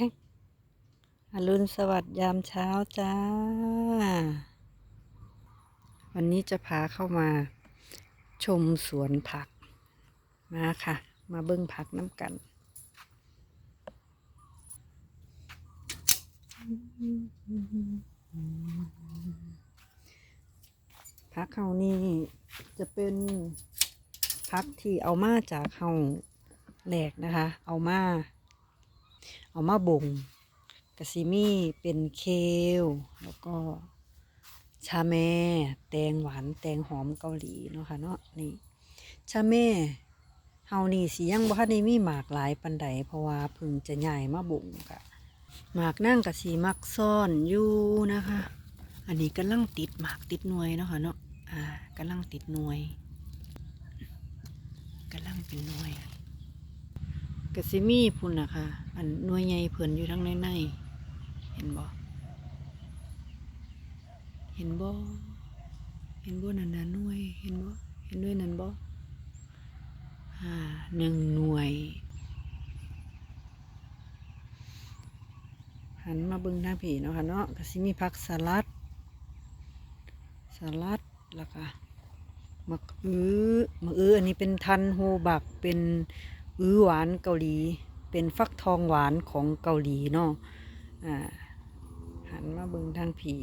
ท่งอรุณสวัสดิ์ยามเช้าจ้า วันนี้จะพาเข้ามาชมสวนผัก มาค่ะ มาเบิ้งผักน้ำกัน ผักเขานี่จะเป็นผักที่เอามาจากเขาแหลกนะคะ เอามา เอามาบ่งกะซิมี่เป็นเคลแล้วก็ชาแม่ แตงหวานแตงหอมเกาหลีเนาะค่ะเนาะนี่ชาแม่เฮานี่สิยังบ่ทันได้มีหมากหลายปันใดเพราะว่าพิ่งจะใหญ่มาบ่งกะหมากนั่งกะสีมักซ่อนอยู่นะคะ อันนี้กำลังติดหมากติดหน่วยเนาะค่ะเนาะอ่ากำลังติดหน่วยกำลังเป็นหน่วย กระซิมีพุ่นนะคะอันหน่วยใหญ่เพิ่นอยู่ทั้งในในเห็นบ่เห็นบ่เห็นบ่นั่นน่ะหน่วย เห็นบ่เห็นด้วยนั่นบ่อ่าหนึ่งหน่วย หันมาเบิ่งทางผีเนาะค่ะเนาะกะซิมีผักสลัดสลัดแล้วก็มะอื้อมะอื้ออันนี้เป็นทันโฮบักเป็น อื้อหวานเกาหลี เป็นฟักทองหวานของเกาหลีเนาะอ่าหันมาเบิ่งทางผี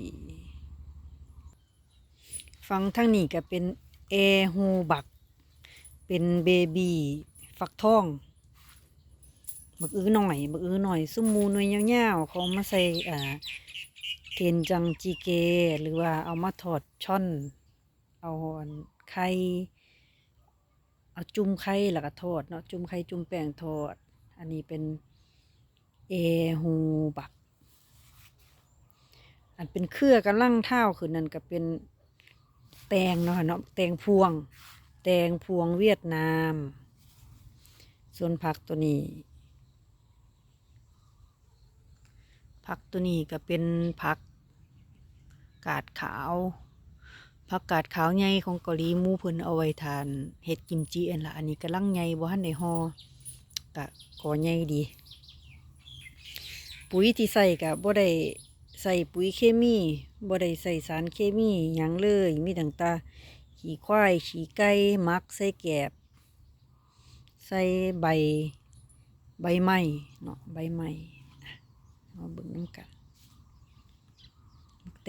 ฟังทางนี้ก็เป็นเอฮูบัก เป็นเบบีฟักทองบักอื้อหน่อยบักอื้อหน่อยซุ้มมูหน่วยยวๆเขามาใส่อ่าเทนจังจีเก หรือว่าเอามาทอดช่อน เอาอันไข่ เอาจุ่มไข่แล้วก็ทอดเนาะจุ่มไข่จุ่มแป้งทอด อันนี้เป็นเอฮูบัก อันเป็นเครือกำลังเท่าคือนั่นก็เป็นแตงเนาะเนาะแตงพวง แตงพวงเวียดนาม ส่วนผักตัวนี้ผักตัวนี้ก็เป็นผักกาดขาว ผักกาดขาวใหญ่ของเกาหลีมูเพิ่นเอาไว้ทานเฮ็ดกิมจิอันละอันนี้กำลังใหญ่บ่ทันได้ห่อกะก่อใหญ่ดี ปุ๋ยที่ใส่กะบ่ได้ใส่ปุ๋ยเคมีบ่ได้ใส่สารเคมีหยังเลยมีตั้งตาขี้ควายขี้ไก่มักใส่แกบ ใส่ใบ ใบไม้เนาะใบไม้อะมาเบิ่งน้ำกัน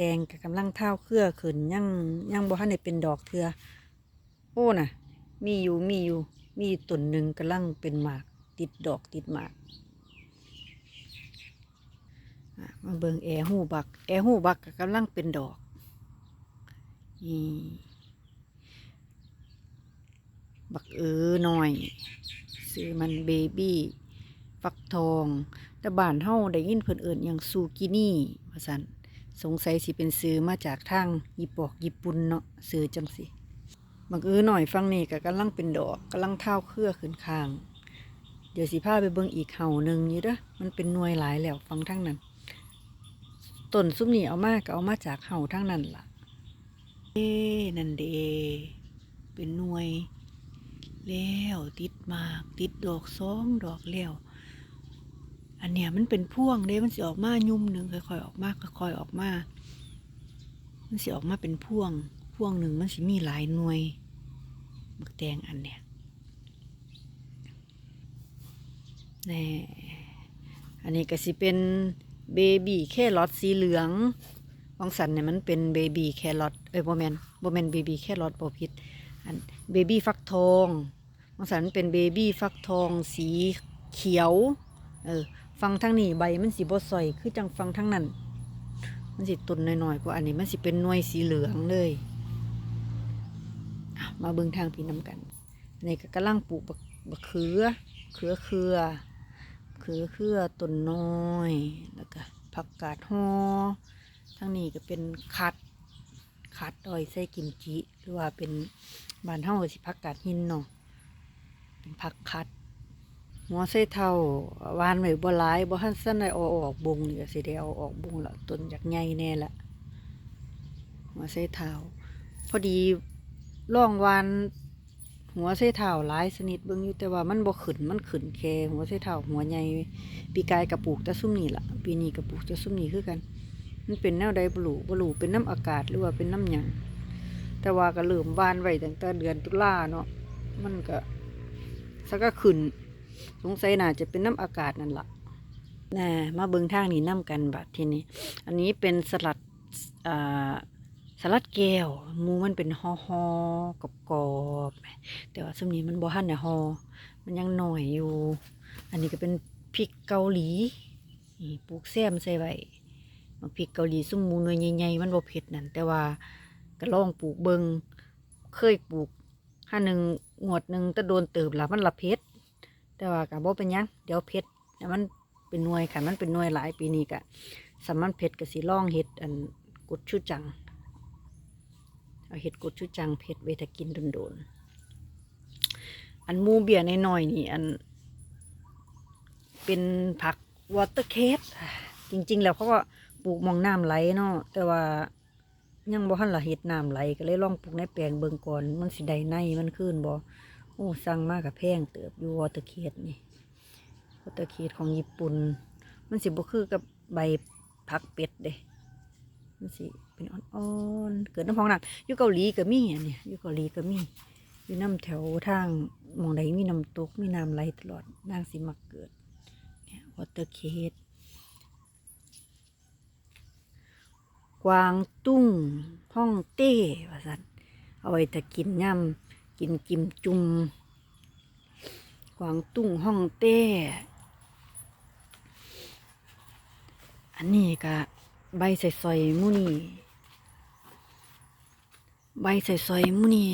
แตงก็กำลังเท้าเครือขึ้นยังยังบ่ทันได้เป็นดอกเทือโอ้น่ะ มีอยู่มีอยู่ มีอยู่ต้นหนึ่งกำลังเป็นหมาก ติดดอกติดหมากมาเบิ่งแอหูบัก แอหูบักกำลังเป็นดอกนี่บักเออหน่อย ซื้อมันเบบี้ฟักทอง แต่บ้านเฮาได้ยินเพิ่นเอิ้นหยังซูกินี่ว่าซั่น สงสัยสิเป็นซื้อมาจากทางญี่ปอกญี่ปุ่นเนาะซื้อจังสิบางเออหน่อยฟังนี่ก็กำลังเป็นดอกกำลังเท้าเครือขึ้นข้าง เดี๋ยวสิพาไปเบิ่งอีกเห่าหนึ่งอยู่เด้อมันเป็นหน่วยหลายแล้วฟังทั้งนั้นต้นซุ้มนี่เอามากก็เอามาจากเห่าทั้งนั้นล่ะเอ้นั่นเดเป็นหน่วย แล้วติดมาก ติดดอกสองดอกแล้ว อันเนี้ยมันเป็นพ่วงเด้มันสิออกมายุ่มหนึ่งค่อยๆออกมาค่อยๆออกมา มันสิออกมาเป็นพ่วง พ่วงหนึ่งมันสิมีหลายหน่วยบักแตงอันเนี้ยแน่อันนี้ก็สิเป็นเบบี้แครอทสีเหลืองวังสันเนี่ยมันเป็นเบบี้แครอทเอ้ยโบแมนโบแมนเบบี้แครอทโบผิดอันเบบี้ฟักทองวังสันมันเป็นเบบี้ฟักทองสีเขียว เออ ฟังทั้งนี้ใบมันสีบสอยคือจังฟังทั้งนั้น มันสิตุนหน่อยๆกว่าอันนี้มันสิเป็นหน่วยสีเหลืองเลยมาเบิ่งทางพี่น้ำกันอันนี้ก็กำลังปลูกบักบักเขือเขือเครือเขือเครือต้นน้อยแล้วก็ผักกาดฮอทั้งนี้ก็เป็นคัดคัดอ้อยใส่กิมจิหรือว่าเป็นบานเฮาสิผักกาดหินเนาะเป็นผักคัด หัวไส้เท่าวานไว้บ่หลายบ่ทันสั้นได้เอาออกบุงนี่ก็สิได้เอาออกบุงละต้นจากใหญ่แน่ละหัวไส้เท้าพอดีล่องวานหัวไส้เท้าหลายชนิดเบิ่งอยู่แต่ว่ามันบ่ขึ้นมันขึ้นแค่หัวไส้เท้าหัวใหญ่ปีกายกระปลูกแต่ซุ่มนี่ละปีนี้กระปลูกแต่ซุ่มนี่คือกัน มันเป็นแนวใดบ่รู้บ่รู้เป็นน้ำอากาศหรือว่าเป็นน้ำหยังแต่ว่าก็เริ่มบานไว้ตั้งแต่เดือนตุลาเนาะมันก็สักก็ขึ้น สงสัยน่าจะเป็นน้ำอากาศนั่นล่ะน่ะมาเบิงทางนี้นํกันบัดทีนี้ อันนี้เป็นสลัดอ่าสลัดแก้วมูมันเป็นห่อห่อกรอบกรอบๆแต่ว่าซุมนี้มันบ่ทันได้ห่อมันยังหน่อยอยู่ อันนี้ก็เป็นพริกเกาหลีนี่ปลูกแซมใส่ไว้บางพริกเกาหลีซุ่มมูหน่วยใหญ่ๆมันบ่เผ็ดนั่นแต่ว่าก็ลองปลูกเบิงเคยปลูกห้าหนึ่งงวดหนึ่งแต่โดนเติบละมันละเผ็ด แต่ว่าก็บ่เป็นยังเดี๋ยวเผ็ดแต่มันเป็นหน่วยค่ะมันเป็นหน่วยหลายปีนี้ก็สำมันเผ็ดก็สิลองเฮ็ดอันกุดชูจังเอาเฮ็ดกุดชูจังเผ็ดไว้ถ้ากินโดนๆอันมูเบียน้อยๆนี่อัน เป็นผักวอเตอร์เคสจริง ๆ แล้วเขาก็ปลูกมองน้ำไหลเนาะแต่ว่ายังบ่ทันละเฮ็ดน้ำไหลก็เลยลองปลูกในแปลงเบิ่งก่อนมันสิได้ในมันขึ้นบ่ โอ้สั่งมากกับแพงเติบอยู่วอเตอร์เคสนี่วอเตอร์เคสของญี่ปุ่น มันสิบ่คือกับใบผักเป็ดเด้มันสิเป็นอ่อนๆ เกิดน้ำพองหนักอยู่เกาหลีก็มีอันเนี้ยอยู่เกาหลีก็มีอยู่น้ำแถวทางมองใดมีน้ำตกมีน้ำไหลตลอดนางสิมักเกิดเนี่ยวอเตอร์เคสกวางตุ้งห้องเต้ว่าสันเอาไว้ต่กินย่ำ กินกิมจุมกวางตุ้งห้องเต้ อันนี้ก็ใบใส่ซอยมูนี่ใบใส่ซอยมูนี่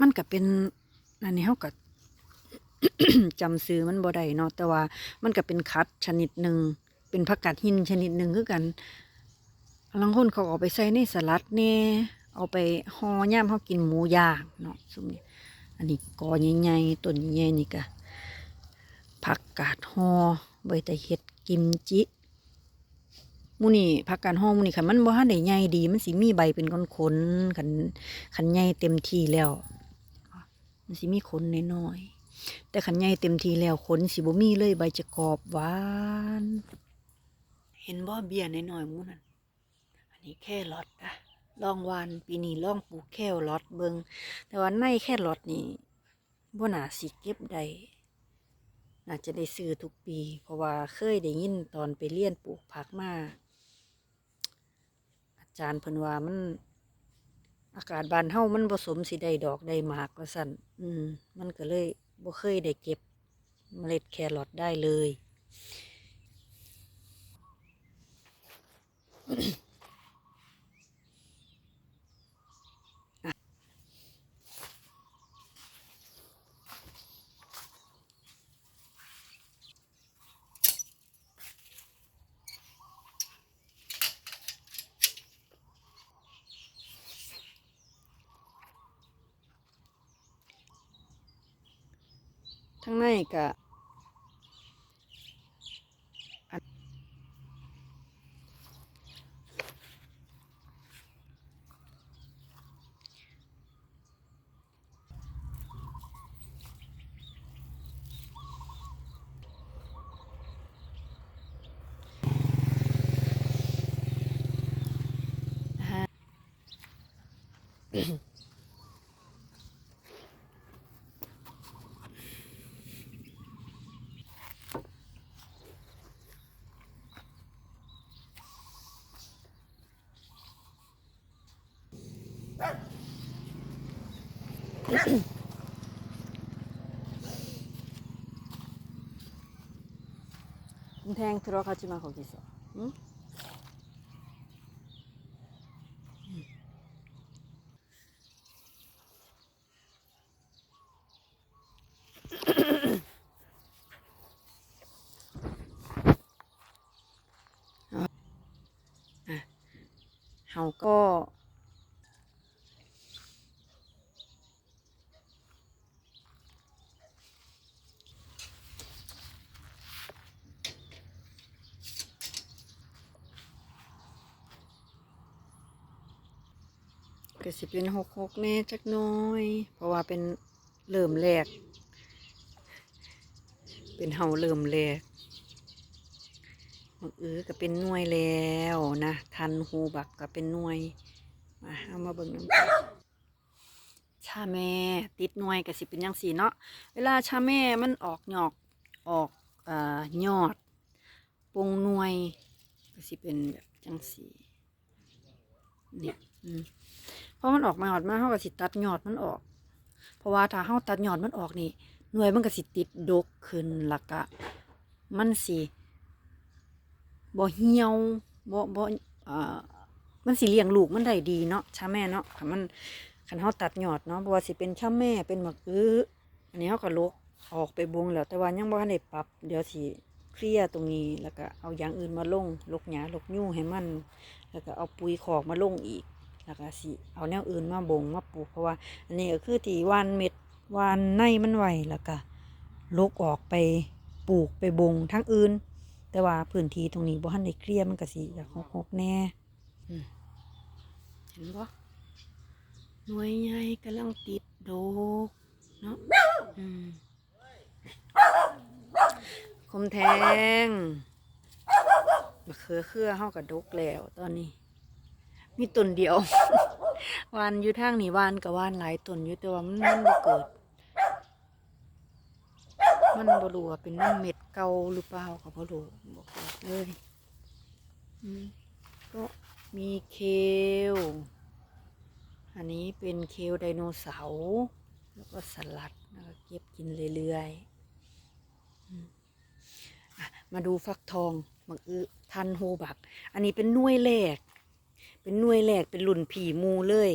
มันก็เป็นอันนี้เขาก็จำซื้อมันบ่ได้เนาะแต่ว่ามันก็เป็นคัดชนิดหนึ่งเป็นผักกาดหินชนิดหนึ่งคือกันบางคนเขาเอาไปใส่ในสลัดแน่ เอาไปห่อย่ามเขากินหมูย่างเนาะซุมนี้อันนี้กอใหญ่ๆต้นใหญ่นี่ก็ผักกาดห่อใบตะเห็ดกิมจิมูนี่ผักกาดห่อมูนี่คันมันบ่ทันได้ใหญ่ดี มันสิมีใบเป็นก้อนๆคันคันใหญ่เต็มที่แล้ว มันสิมีขนน้อยๆแต่ขันใหญ่เต็มทีแล้วขนสิบ่มีเลยใบจะกรอบหวาน เห็นบ่เบี้ยน้อยๆมูนั่นอันนี้แค่รอดอะ ลองวานปีนี้ลองปลูกแค่รอดเบิงแต่ว่าในแค่รอดนี่บ่น่าสิเก็บได้น่าจะได้ซื้อทุกปี เพราะว่าเคยได้ยินตอนไปเรียนปลูกผักมาอาจารย์เพิ่นว่ามัน อากาศบ้านเฮามันผสมสิได้ดอกได้หมากว่าสั่นอืม มันก็เลยบ่เคยได้เก็บเมล็ดแครอทได้เลย ทั้งในก็ 탱 들어가지 마 거기서. 응? 어. 아, เข ก็สิเป็นหกหกแน่จักน้อย เพราะว่าเป็นเริ่มแรก เป็นเฮาเริ่มแรกบักเออก็เป็นน่วยแล้วนะทันหูบักก็เป็นน่วยมาเอามาเบิ่งน้ำชาแม่ติดน่วยก็สิเป็นจังสีเนาะเวลาชาแม่มันออกหยอกออกเอ่อยอดปงน่วยก็สิเป็นแบบจังสีเนี่ยอืม เพราะมันออกมาหอดมาเขาก็สิตัดยอดมันออก เพราะว่าถ้าเขาตัดยอดมันออกนี่หน่วยมันก็สิติดดกขึ้นล้วก็มันสิบ่เหี่ยวบ่บ่อ่ามันสิเลี้ยงลูกมันได้ดีเนาะชาแม่เนาะคันมันคันเฮาตัดยอดเนาะบ่ว่าสิเป็นชาแม่เป็นหมักอื้ออันนี้เฮาก็ลกออกไปบงแล้วแต่ว่ายังบ่ทันได้ปรับ เดี๋ยวสิเคลียตรงนี้แล้วก็เอาอย่างอื่นมาลงลกหญ้าลกยู่ให้มัน แล้วก็เอาปุ๋ยคอกมาลงอีก แล้วก็สิเอาแนวอื่นมาบงมาปลูกเพราะว่า อันนี้ก็คือที่วานเม็ดวานในมันไหวแล้วก็ลกออกไปปลูกไปบงทั้งอื่น แต่ว่าพื้นที่ตรงนี้บ่ทันได้เคลียร์มันก็สิอยากหกๆแน่เห็นปะหน่วยใหญ่กำลังติดโดกเนาะอืมคมแทงเขือเครือเฮากับดกแล้วตอนนี้ มีต้นเดียว วานอยู่ทางนี้วานกับวานหลายต้นอยู่แต่ว่ามันมันบ่เกิด มันบ่รู้ว่าเป็นน้ำเม็ดเก่าหรือเปล่าก็บ่รู้บ่เกิดเลยก็มีเคลอันนี้เป็นเคลไดโนเสาร์แล้วก็สลัดแล้วก็เก็บกินเรื่อยๆมาดูฟักทองมักอือทันโฮบัก อันนี้เป็นน่วยแรก เป็นหน่วยแรกเป็นรุ่นผีมูเลย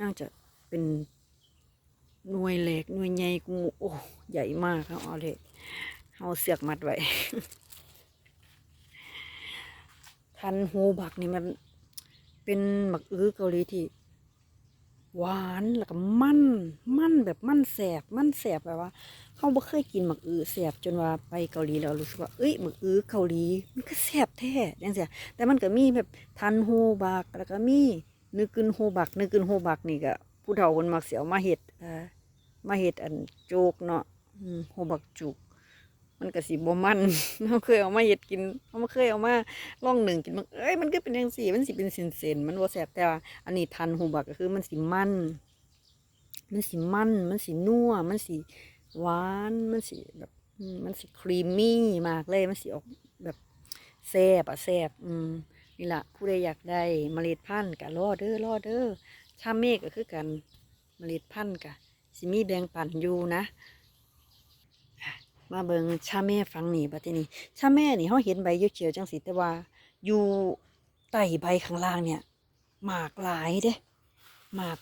น่าจะเป็นหน่วยแรกหน่วยใหญ่กูโอ้ใหญ่มากครับเอาเลยเอาเสือกมัดไว้ทันโฮบักนี่มันเป็นหมักอื้อเกาหลีที่ หวานแล้วก็มันมันแบบมันแสบมันแสบแบบว่า เขาบ่เคยกินหมักอือแสบจนว่าไปเกาหลีแล้วรู้สึกว่าเอ้ยหมักอือเกาหลีมันก็แสบแท้จังซี่แต่มันก็มีแบบทันโฮบักแล้วก็มีนึกกึนโฮบักนึกกึนโฮบักนี่ก็ผู้เฒ่าคนมักเสิเอามาเฮ็ดอ่อมาเฮ็ดอันโจกเนาะโฮบักจุก มันก็สิบ่มันเราเคยเอามาเฮ็ดกินเราไม่เคยเอามาล่องหนึ่งกินมันเอ้ยมันก็เป็นจังซี่มันสิเป็นเส้นๆมันบ่แซ่บแต่ว่าอันนี้ทันโฮบักก็คือมันสิมัน มันสิมัน มันสินัวมันสิ หวานมันสิแบบมันสิครีมมี่มากเลยมันสิออกแบบแซ่บอะแซ่บอืมนี่ล่ะผู้ใดอยากได้เมล็ดพันธุ์ก็รอเด้อรอเด้อชาเมฆก็คือกันเมล็ดพันธุ์ก็สิมีแบงปั่นอยู่นะมาเบิงชาเม่ฟังนี่บัดทีนี้ชาเม่นี่เฮาเห็นใบเขียวๆจังสีแต่ว่า อยู่ใต้ใบข้างล่างเนี่ยหมากหลายเด้หมาก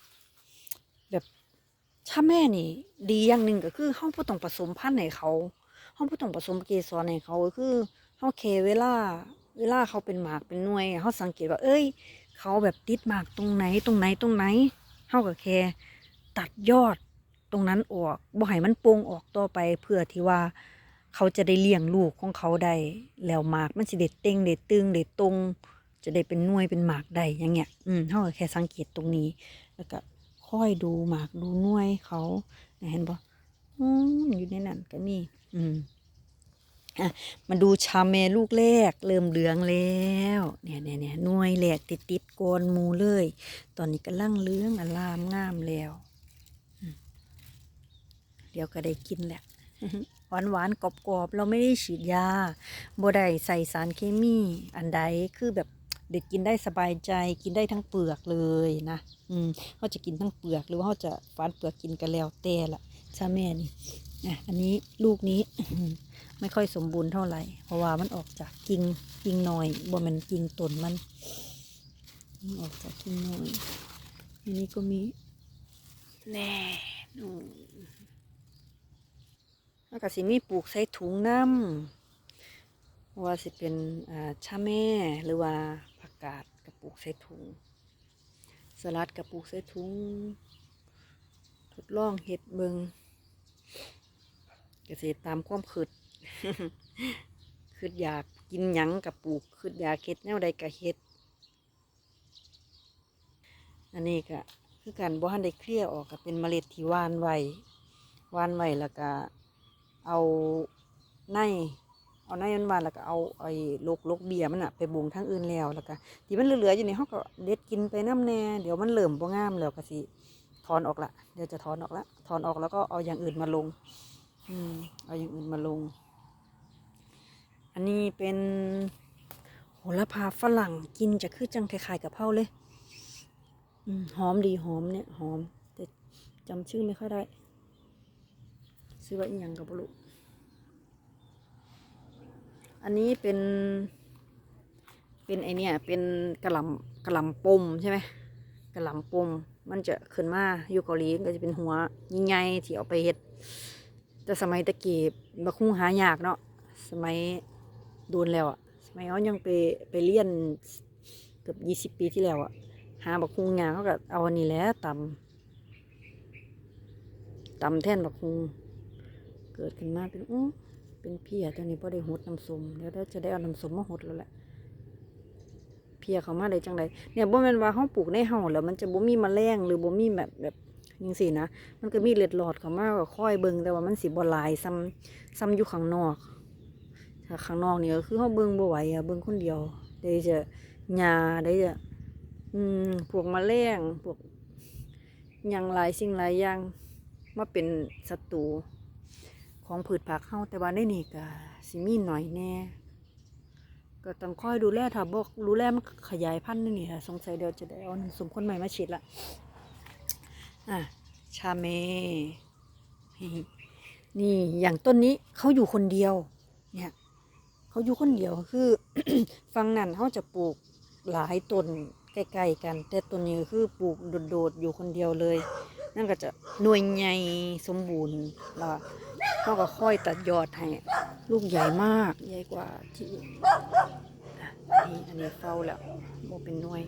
ถ้าแม่นี่ ดีอย่างหนึ่งก็คือเฮาบ่ต้องผสมพันธุ์ให้เขาเฮาบ่ต้องผสมเกสรให้เขาก็คือเฮาแค่เวลา เวลาเขาเป็นหมากเป็นหน่วยเฮาสังเกตว่า เอ้ย เขาแบบติดหมากตรงไหนตรงไหนตรงไหนเฮาก็แค่ตัดยอดตรงนั้นออกบ่ให้มันโป่งออกต่อไปเพื่อที่ว่าเขาจะได้เลี้ยงลูกของเขาได้แล้วหมากมันสิได้เต็งได้ตึงได้ตรงจะได้เป็นหน่วยเป็นหมากได้อย่างเงี้ย อืมเฮาก็แค่สังเกตตรงนี้ แล้วก็ ค่อยดูหมากดูน่วยเขาเห็นบ่อืมอยู่ในนั้นก็มีอืมอะมาดูชาเมลูกแรก เริ่มเหลืองแล้ว เนี่ยเนี่ยเนี่ยน่วยแรกติดติดโกนมูเลย ตอนนี้กำลังเหลืองอลามงามแล้วเดี๋ยวก็ได้กินแหละหวานหวานกรอบกรอบๆเราไม่ได้ฉีดยาบ่ได้ใส่สารเคมีอันใดคือแบบ เด็กกินได้สบายใจกินได้ทั้งเปลือกเลยนะอืมเขาจะกินทั้งเปลือกหรือว่าเขาจะฝานเปลือกกินกันแล้วแต่ละชาแม่นี่อะอันนี้ลูกนี้ไม่ค่อยสมบูรณ์เท่าไหร่ เพราะว่ามันออกจากกิ่งกิ่งน้อยบ่แมันกิ่งต้นมันมันออกจากกิ่งน้อยอันนี้ก็มีแน่นู่นแล้วก็สิมีปลูกใส่ถุงน้ำว่าสิเป็นอ่าชาแม่หรือว่าผั กาดกระปลูกใส่ถุง สลัดกระปลูกใส่ถุง ทดลองเห็ดเบิงเกษตรตามความคิดคิดอยากกินหยังกับปลูกคิดอยากเฮ็ดแนวใดก็เฮ็ด อันนี้ก็คือการบ่ทันได้เคลียร์ออกก็เป็นเมล็ดที่หวานไว้วานไว้แล้วก็เอาใน เอาในมันมาแล้วก็เอาไอ้ลกลกเบียร์มันอะไปบุงทางอื่นแล้วแล้วก็ที่มันเหลือๆอยู่ในี่เขาก็เด็ดกินไปน้ำแน่เดี๋ยวมันเริ่อมบ่งามแล้วก็สิถอนออกละเดี๋ยวจะถอนออกละถอนออกแล้วก็เอาอย่างอื่นมาลง อืมเอาอย่างอื่นมาลง อันนี้เป็นโหระพาฝรั่งกินจะคือจังคล้ายๆกับเพราเลยอืมหอมดีหอมเนี่ยหอม แต่จำชื่อไม่ค่อยได้ ซื้อไว่าอีหยังกับบุรุ อันนี้เป็น เป็นไอเนี่ย เป็นกระหล่ำกระหล่ำปมใช่ไหมกระหล่ำปม มันจะขึ้นมาอยู่เกาหลีก็จะเป็นหัวใหญ่ที่เอาไปเฮ็ด แต่สมัยตะกี้บักฮุงหายากเนาะ สมัยโดนแล้วอะสมัยเขายังไปไปเรียนเกือบยี่สิบปีที่แล้วอะหาบักฮุงยากเขาก็เอาอันนี้แหละตำตำแท่นบักฮุงเกิดขึ้นมาเป็นอู้ เป็นเพียตัวนี้พอได้หดน้ำสมเดี๋ยวเราจะได้เอาน้ำสมมาหดแล้วแหละเพียเขามาได้จังไดเนี่ยบ่แม่นว่าเฮาปลูกในเฮาแล้วมันจะบ่มีมแมลงหรือบ่มีแบบแบบจังซี่นะมันก็มีเลือดหลอดเขามาก็ค่อยเบิงแต่ว่ามันสิบ่หลายซ้ำซ้ำอยู่ข้างนอกถ้าข้างนอกนี่ก็คือเฮาเบิงบ่ไหวอะเบิงคนเดียวได้จะหญ้าได้จะอืมพวกมแมลงพวกยังหลายสิ่งหลายอย่างมาเป็นศัตรู ของพืชผักเฮาแต่ว่าในนี่ก็สิมีหน่อยแน่ก็ต้องคอยดูแลถ้าบอกดูแลมันขยายพันธุ์นี่นี่ค่ะสงสัยเดี๋ยวจะได้เอาสมคนใหม่มาฉีดละอะชาเม นี่อย่างต้นนี้เขาอยู่คนเดียว เนี่ยเขาอยู่คนเดียวคือฟังนั่นเขาจะปลูกหลายต้นใกล้ๆกัน แต่ต้นนี้คือปลูกโดดๆอยู่คนเดียวเลย นั่นก็จะหน่วยใหญ่สมบูรณ์แล้ว เขาก็ค่อยตัดยอดให้ ลูกใหญ่มากใหญ่กว่าที่นี่อันนี้เฝ้าแล้วโมเป็นหน่วย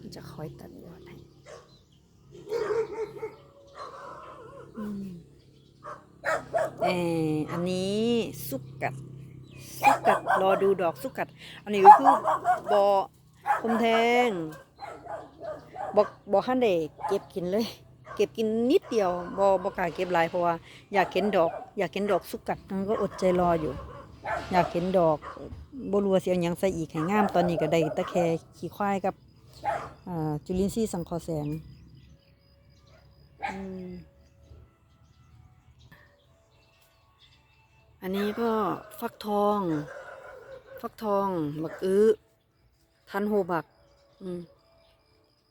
มันจะค่อยตัดยอดให้เอออันนี้สุกกัดสุกกัดรอดูดอกสุกกัด อันนี้ก็คือบอคมแทงบอกบอขั้นเด็กเก็บกินเลย เก็บกินนิดเดียวบอบอกล้าเก็บหลายเพราะว่าอยากเห็นดอก อยากเห็นดอกสุกกัดมันก็อดใจรออยู่ อยากเห็นดอกบรัวเสียหยังใส่อีกให้งามตอนนี้ก็ได้ตะแคขี้ควายกับจุลินทรีย์สังคราะห์แสงอันนี้ก็ฟักทอง ฟักทองบักอื้อทันโฮบัก อืม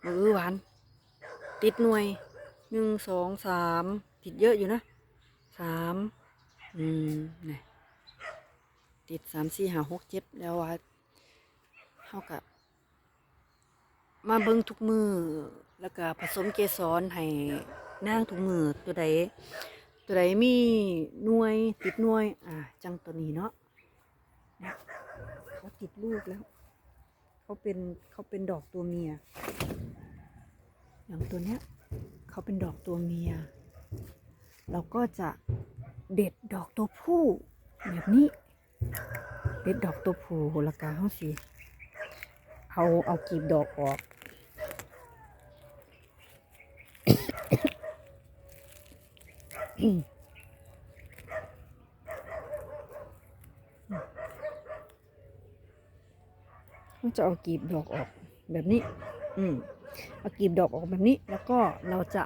บักอื้อหวาน ติดหน่วย หนึ่งสองสามติดเยอะอยู่นะสามอืมนี่ติดสามสี่ห้าหกเจ็ดแล้วว่าเท่ากับ มาเบิ่งทุกมือ แล้วก็ผสมเกสรให้นางทุกมือตัวใดตัวใดมีหน่วยติดหน่วย อ่า จังตัวนี้เนาะเนี่ยเขาติดลูกแล้ว เขาเป็นเขาเป็นดอกตัวเมีย อย่างตัวเนี้ย เขาเป็นดอกตัวเมีย เราก็จะเด็ดดอกตัวผู้แบบนี้ เด็ดดอกตัวผู้โหระกาเขาสิเอาเอากีบดอกออกจะเอากีบดอกออกแบบนี้ อืม เอากีบดอกออกแบบนี้ แล้วก็เราจะ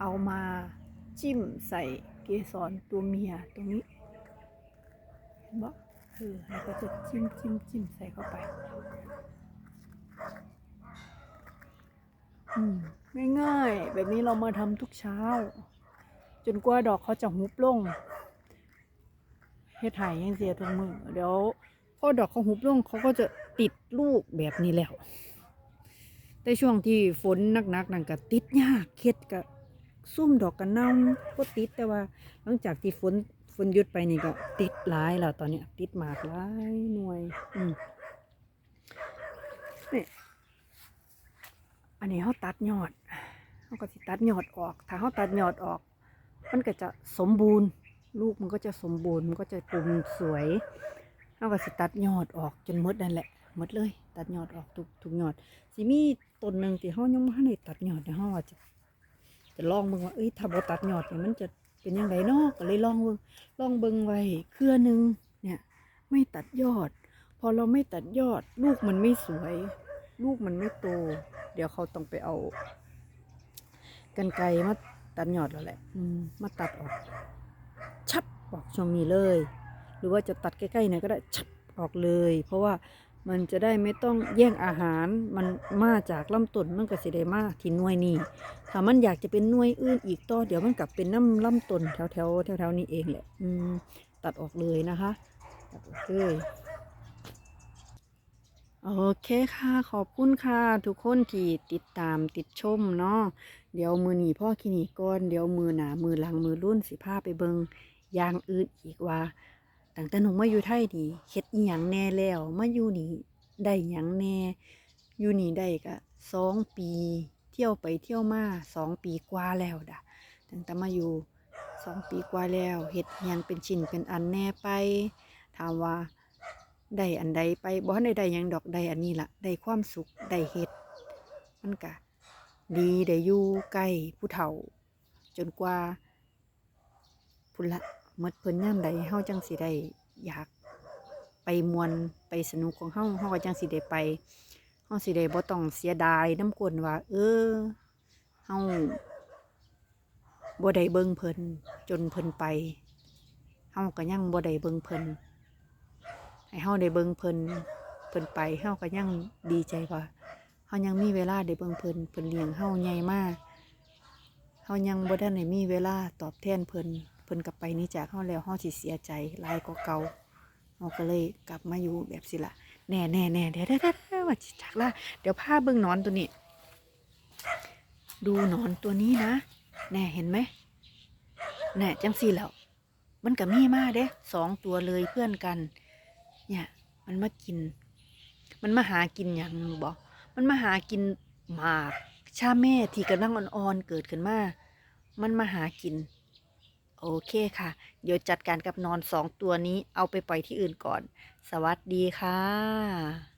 เอามาจิ้มใส่เกสรตัวเมียตรงนี้เห็นบ่เออแล้วก็จะจิ้มจิ้มจิ้มใส่เข้าไป อืมง่ายๆแบบนี้เรามาทำทุกเช้า จนกว่าดอกเขาจะหุบลงเฮ็ดไห่ยังเสียทุกมือเดี๋ยวพอดอกเขาหุบลงเขาก็จะติดลูกแบบนี้แล้ว แต่ช่วงที่ฝนหนักๆนั่นก็ติดยากเข็ดก็ซุ่มดอกกันเน่าก็ติดแต่ว่าหลังจากที่ฝนฝนหยุดไปนี่ก็ติดหลายแล้วตอนนี้ติดมากหลายหน่วย อืมนี่อันนี้เขาตัดยอดเขาก็สิตัดยอดออก ถ้าเขาตัดยอดออก มันก็จะสมบูรณ์ ลูกมันก็จะสมบูรณ์มันก็จะปุ่มสวยเขาก็สิตัดยอดออกจนมดนั่นแหละ หมดเลย ตัดยอดออกทุกทุกยอดสิมีต้นหนึ่งที่เขายังไม่ได้ตัดยอดแต่เขาว่าจะจะลองเบิ่งว่าเอ้ยถ้าบ่ตัดยอดเนี่ยมันจะเป็นยังไงเนาะก็เลยลองเบิ่งลองเบิ่งไว้เครือหนึ่งเนี่ยไม่ตัดยอด พอเราไม่ตัดยอด ลูกมันไม่สวย ลูกมันไม่โต เดี๋ยวเขาต้องไปเอากันไกรมาตัดยอดแล้วแหละอืมมาตัดออก ชับออกช่วงนี้เลย หรือว่าจะตัดใกล้ๆหน่อยก็ได้ชับออกเลย เพราะว่า มันจะได้ไม่ต้องแย่งอาหารมันมาจากลำต้นมันก็สิได้มาที่หน่วยนี้ถ้ามันอยากจะเป็นหน่วยอื่นอีกต่อเดี๋ยวมันกลับเป็นน้ำลำต้นแถวแถวแถวแถวๆนี้เองแหละอืมตัดออกเลยนะคะตัดออกเลยโอเคค่ะ ขอบคุณค่ะ ทุกคนที่ติดตามติดชมเนาะเดี๋ยวมือหนีพ่อคินีก่อนเดี๋ยวมือหนามือหลังมือรุ่นสิพาไปเบิงอย่างอื่นอีกว่า ตั้งแต่หนูมาอยู่ไทยนี่เฮ็ดอีหยังแน่แล้วมาอยู่นี่ได้หยังแน่อยู่นี่ได้ก็สองปี เที่ยวไปเที่ยวมาสองปีกว่าแล้วดะตั้งแต่มาอยู่สองปีกว่าแล้วเฮ็ดอีหยังเป็นชิ้นเป็นอันแน่ไปถามว่าได้อันใดไปบ่ทันได้ได้ยังดอกได้อันนี้ละได้ความสุขได้เฮ็ดมันก็ดีได้อยู่ใกล้ผู้เฒ่า จนกว่าพุ่นละ มดเพิ่นยามใดเฮาจังสิได้อยากไปมวนไปสนุกของเฮาเฮาก็จังสิได้ไปเฮาสิได้บ่ต้องเสียดายน้ำกวนว่า เออเฮาบ่ได้เบิ่งเพิ่นจนเพิ่นไปเฮาก็ยังบ่ได้เบิ่งเพิ่นให้เฮาได้เบิ่งเพิ่นเพิ่นไปเฮาก็ยังดีใจว่าเฮายังมีเวลาได้เบิ่งเพิ่นเพิ่นเลี้ยงเฮาใหญ่มากเฮายังบ่ได้มีเวลาตอบแทนเพิ่น เพิ่นกลับไปนี่จากเฮาแล้วเฮาสิเสียใจหลายกว่าเก่าเฮาก็เลยกลับมาอยู่แบบสิละแน่แน่แน่เดี๋ยวเดี๋ยวเดี๋ยวว่าจักละเดี๋ยวพาเบิ่งนอนตัวนี้ ดูนอนตัวนี้นะ แน่เห็นไหมแน่จังสี่แล้วมันก็มีมาเด้สองตัวเลยเพื่อนกัน เนี่ย มันมากิน มันมาหากินอย่างบอกมันมาหากินหมากชาเม่ที่กำลังอ่อนๆเกิดขึ้นมา มันมาหากิน โอเคค่ะ เดี๋ยวจัดการกับนอนสองตัวนี้เอาไปปล่อยที่อื่นก่อน สวัสดีค่ะ